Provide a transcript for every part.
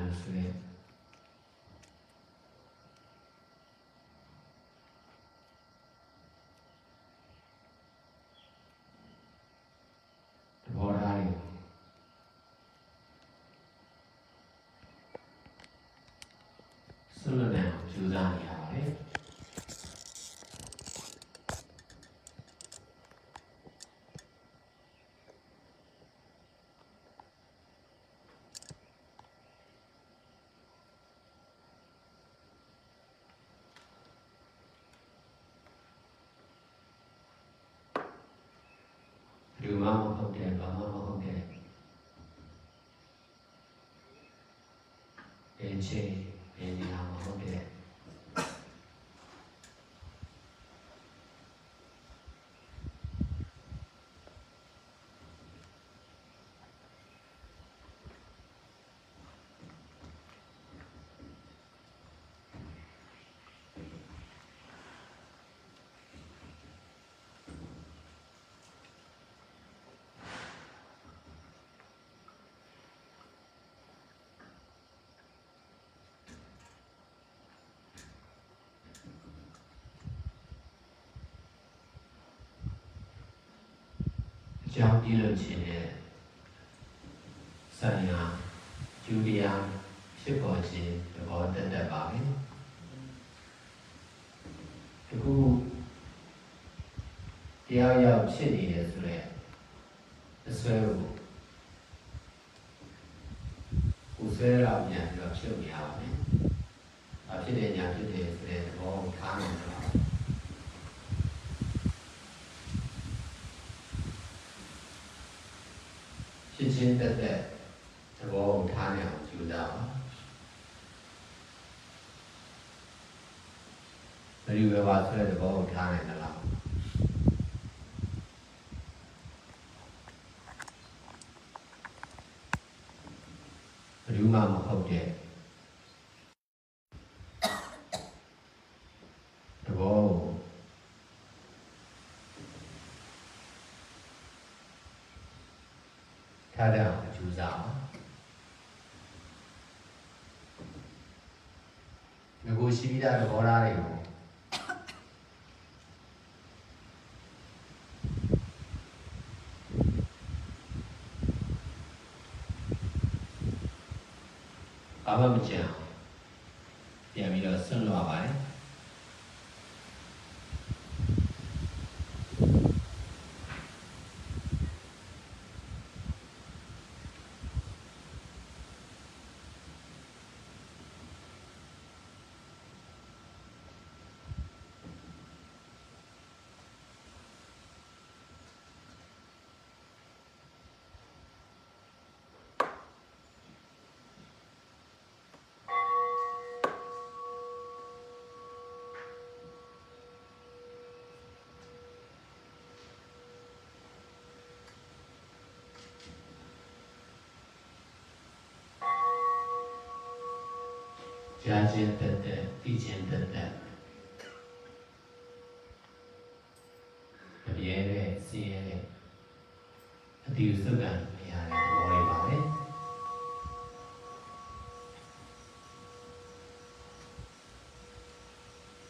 လို့ဆိုရင်ဆွလနဲ့ကျူးစားနေရပါတယ် တ်တဲ့ဘာမှမဟုတ်တဲ့ဘယ်ချိန်ဘယ်နေရာမှာဟုတ်တဲ့အ ကြောင်းပြုလုပ်ခြင်းနဲ့ဆိုင်ရာကျူတရားဖြစ်ပေါ်ခြင်းသဘောတတ်တတ်ပါပဲဒီခုတရားရောက်ဖြစ်နေတယ်ဆိုတော့အစွဲကိုကိုဆွဲရပြန်ပြီးတော့ဖြစ်နေရပါမယ်။အဖြစ်တဲ့ညာဖြစ်တယ်ဆိုတဲ့သဘောကိုထားနိုင်ကြပါဘူး။ ဖြစ်ချင်းတက်တဲ့သဘောကိုထားနိုင်အောင်ကြိုးစားပါ။ဘယ်လိုပဲပါဆိုတဲ့သဘောကိုထားနိုင်သလား။ဘယ်သူမှမဟုတ်တဲ့တဘောကိုထားတဲ့အောင်ကြိုးစားပါငကို ရှိပြီးသားသဘောထားတွေကိုဘာမှမကြံအောင်ပြန်ပြီးတော့ဆွန့်လွှတ်ပါတယ် ကြားခြင်းတက်တက်သိခြင်းတက်တက်အပြဲတဲ့စင်းရဲတဲ့အတီးစုကံမရတဲ့သဘောလေးပါပဲ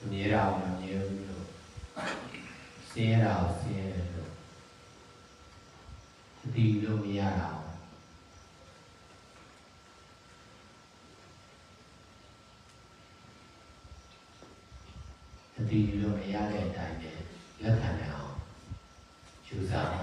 အမြဲတမ်းမမြဲဘူးလို့စင်းရတာကိုစင်းရဲလို့အတီးလို့မရတာကို တတိလို့မရတဲ့အတိုင်းနဲ့လက်ခံနိုင်အောင်ယူဆပါ